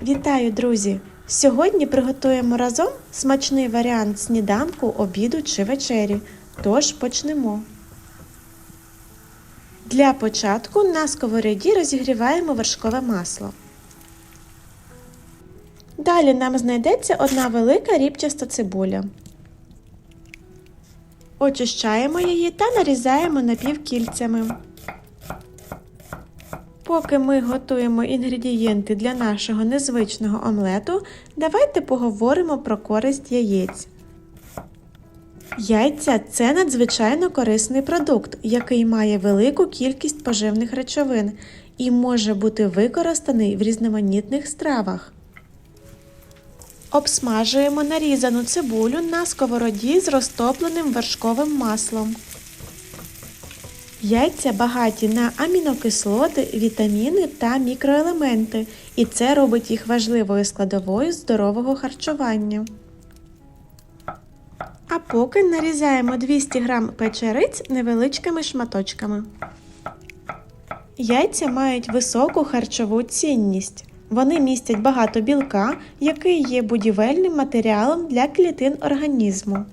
Вітаю, друзі! Сьогодні приготуємо разом смачний варіант сніданку, обіду чи вечері. Тож почнемо. Для початку на сковороді розігріваємо вершкове масло. Далі нам знайдеться одна велика рібчаста цибуля. Очищаємо її та нарізаємо напівкільцями. Поки ми готуємо інгредієнти для нашого незвичного омлету, давайте поговоримо про користь яєць. Яйця це надзвичайно корисний продукт, який має велику кількість поживних речовин і може бути використаний в різноманітних стравах. Обсмажуємо нарізану цибулю на сковороді з розтопленим вершковим маслом. Яйця багаті на амінокислоти, вітаміни та мікроелементи, і це робить їх важливою складовою здорового харчування. А поки нарізаємо 200 г печериць невеличкими шматочками. Яйця мають високу харчову цінність. Вони містять багато білка, який є будівельним матеріалом для клітин організму.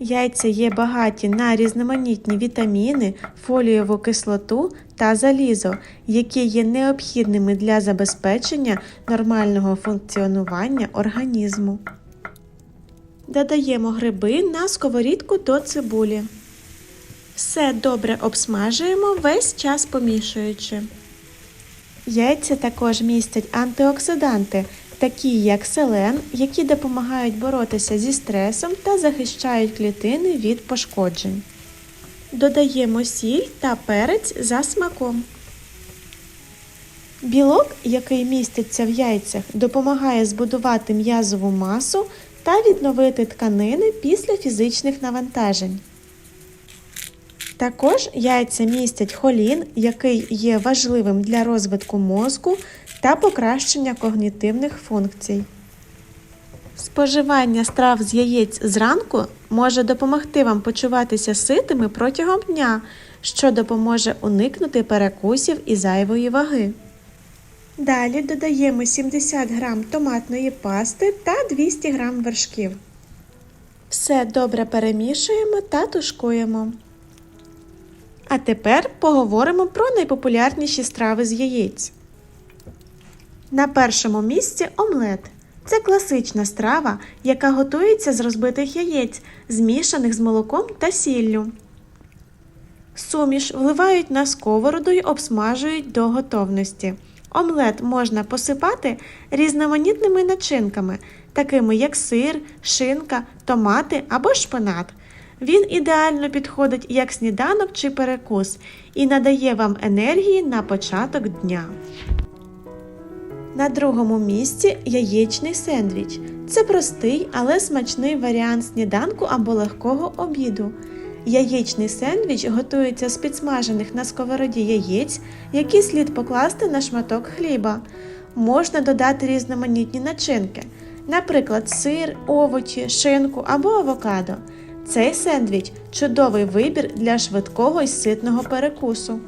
Яйця є багаті на різноманітні вітаміни, фолієву кислоту та залізо, які є необхідними для забезпечення нормального функціонування організму. Додаємо гриби на сковорідку до цибулі. Все добре обсмажуємо весь час помішуючи. Яйця також містять антиоксиданти, такі як селен, які допомагають боротися зі стресом та захищають клітини від пошкоджень. Додаємо сіль та перець за смаком. Білок, який міститься в яйцях, допомагає збудувати м'язову масу та відновити тканини після фізичних навантажень. Також яйця містять холін, який є важливим для розвитку мозку та покращення когнітивних функцій. Споживання страв з яєць зранку може допомогти вам почуватися ситими протягом дня, що допоможе уникнути перекусів і зайвої ваги. Далі додаємо 70 г томатної пасти та 200 г вершків. Все добре перемішуємо та тушкуємо. А тепер поговоримо про найпопулярніші страви з яєць. На першому місці омлет. Це класична страва, яка готується з розбитих яєць, змішаних з молоком та сіллю. Суміш вливають на сковороду й обсмажують до готовності. Омлет можна посипати різноманітними начинками, такими як сир, шинка, томати або шпинат. Він ідеально підходить як сніданок чи перекус і надає вам енергії на початок дня. На другому місці яєчний сендвіч. Це простий, але смачний варіант сніданку або легкого обіду. Яєчний сендвіч готується з підсмажених на сковороді яєць, які слід покласти на шматок хліба. Можна додати різноманітні начинки, наприклад, сир, овочі, шинку або авокадо. Цей сендвіч чудовий вибір для швидкого і ситного перекусу.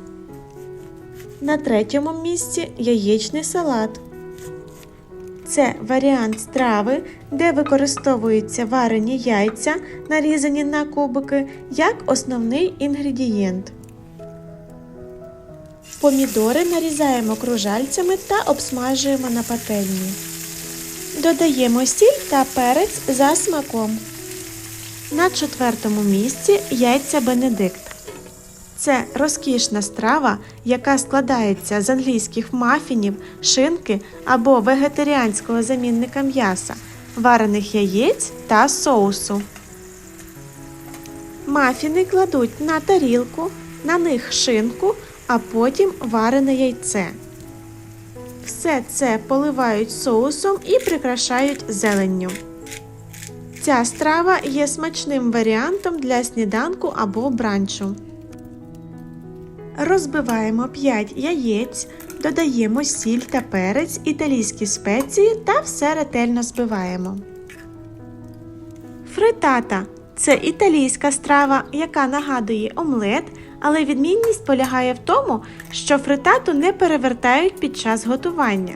На третьому місці яєчний салат. Це варіант страви, де використовуються варені яйця, нарізані на кубики, як основний інгредієнт. Помідори нарізаємо кружальцями та обсмажуємо на пательні. Додаємо сіль та перець за смаком. На четвертому місці яйця Бенедикт. Це розкішна страва, яка складається з англійських мафінів, шинки або вегетаріанського замінника м'яса, варених яєць та соусу. Мафіни кладуть на тарілку, на них шинку, а потім варене яйце. Все це поливають соусом і прикрашають зеленню. Ця страва є смачним варіантом для сніданку або бранчу. Розбиваємо 5 яєць, додаємо сіль та перець, італійські спеції та все ретельно збиваємо. Фритата це італійська страва, яка нагадує омлет, але відмінність полягає в тому, що фритату не перевертають під час готування.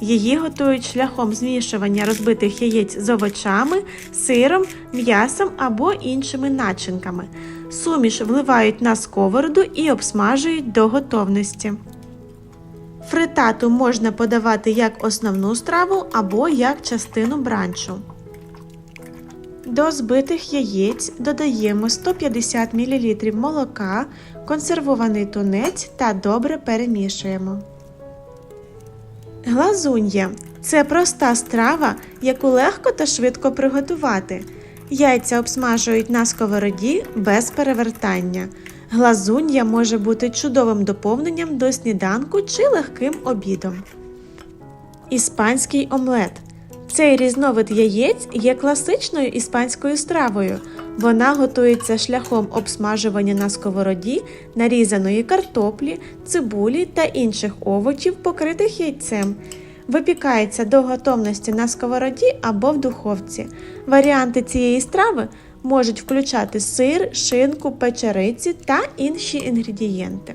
Її готують шляхом змішування розбитих яєць з овочами, сиром, м'ясом або іншими начинками. Суміш вливають на сковороду і обсмажують до готовності. Фритату можна подавати як основну страву або як частину бранчу. До збитих яєць додаємо 150 мл молока, консервований тунець та добре перемішуємо. Глазунья це проста страва, яку легко та швидко приготувати. Яйця обсмажують на сковороді без перевертання. Глазунья може бути чудовим доповненням до сніданку чи легким обідом. Іспанський омлет. Цей різновид яєць є класичною іспанською стравою. Вона готується шляхом обсмажування на сковороді нарізаної картоплі, цибулі та інших овочів, покритих яйцем. Випікається до готовності на сковороді або в духовці. Варіанти цієї страви можуть включати сир, шинку, печериці та інші інгредієнти.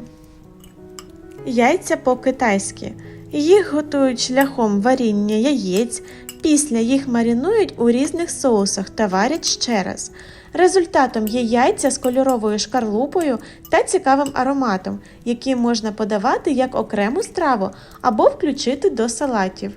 Яйця по-китайськи. Їх готують шляхом варіння яєць, після їх марінують у різних соусах та варять ще раз. Результатом є яйця з кольоровою шкарлупою та цікавим ароматом, які можна подавати як окрему страву або включити до салатів.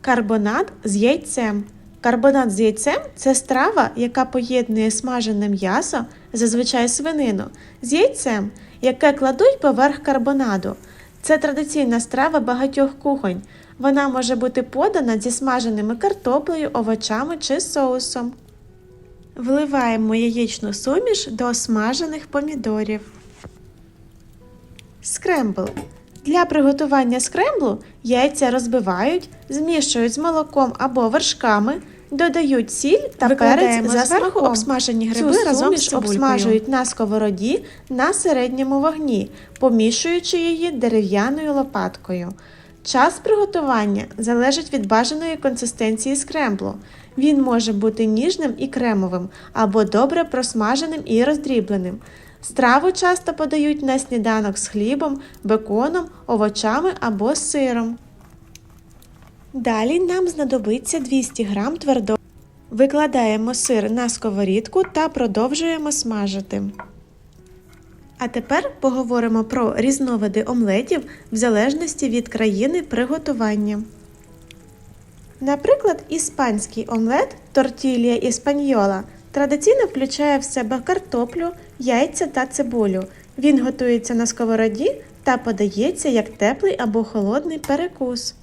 Карбонат з яйцем. Карбонат з яйцем це страва, яка поєднує смажене м'ясо, зазвичай свинину, з яйцем, яке кладуть поверх карбонаду. Це традиційна страва багатьох кухонь. Вона може бути подана зі смаженими картоплею, овочами чи соусом. Вливаємо яєчну суміш до смажених помідорів. Скрембл. Для приготування скремблу яйця розбивають, змішують з молоком або вершками, додають сіль та Викладаємо перець за зверху обсмажені Цю гриби разом з обсмажують на сковороді на середньому вогні, помішуючи її дерев'яною лопаткою. Час приготування залежить від бажаної консистенції скремблу. Він може бути ніжним і кремовим або добре просмаженим і роздрібленим. Страву часто подають на сніданок з хлібом, беконом, овочами або сиром. Далі нам знадобиться 200 г твердого. Викладаємо сир на сковорідку та продовжуємо смажити. А тепер поговоримо про різновиди омлетів в залежності від країни приготування. Наприклад, іспанський омлет тортілія іспаньола традиційно включає в себе картоплю, яйця та цибулю. Він готується на сковороді та подається як теплий або холодний перекус.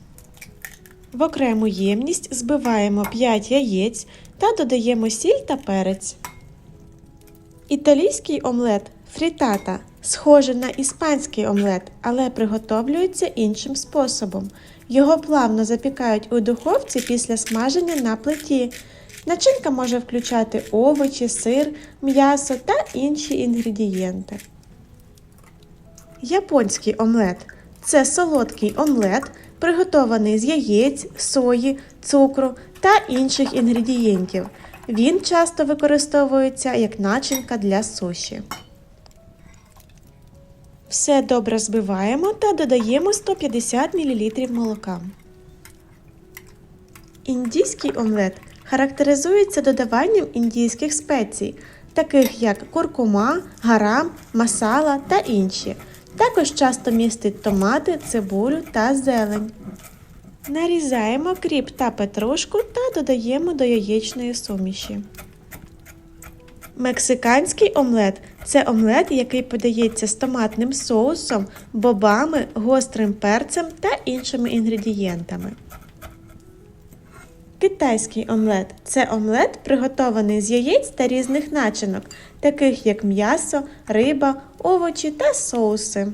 В окрему ємність збиваємо 5 яєць та додаємо сіль та перець. Італійський омлет фрітата схожий на іспанський омлет, але приготовлюється іншим способом. Його плавно запікають у духовці після смаження на плиті. Начинка може включати овочі, сир, м'ясо та інші інгредієнти. Японський омлет це солодкий омлет, приготований з яєць, сої, цукру та інших інгредієнтів. Він часто використовується як начинка для суші. Все добре збиваємо та додаємо 150 мл молока. Індійський омлет характеризується додаванням індійських спецій, таких як куркума, гарам, масала та інші. Також часто містить томати, цибулю та зелень. Нарізаємо кріп та петрушку та додаємо до яєчної суміші. Мексиканський омлет це омлет, який подається з томатним соусом, бобами, гострим перцем та іншими інгредієнтами. Китайський омлет це омлет, приготований з яєць та різних начинок, таких як м'ясо, риба, овочі та соуси.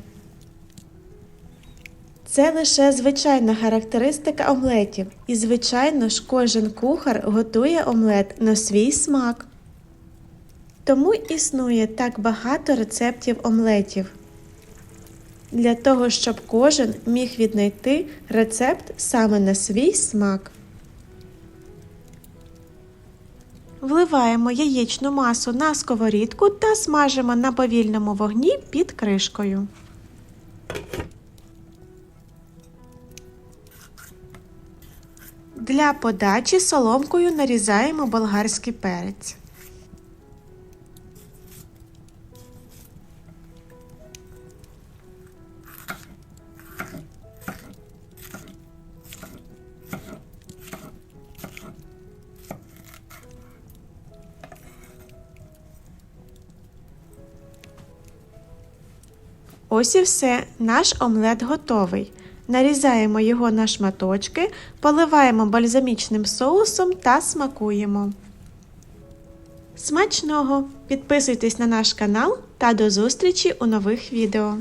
Це лише звичайна характеристика омлетів, і, звичайно ж, кожен кухар готує омлет на свій смак. Тому існує так багато рецептів омлетів. Для того, щоб кожен міг віднайти рецепт саме на свій смак. Вливаємо яєчну масу на сковорідку та смажимо на повільному вогні під кришкою. Для подачі соломкою нарізаємо болгарський перець. Ось і все, наш омлет готовий. Нарізаємо його на шматочки, поливаємо бальзамічним соусом та смакуємо. Смачного! Підписуйтесь на наш канал та до зустрічі у нових відео.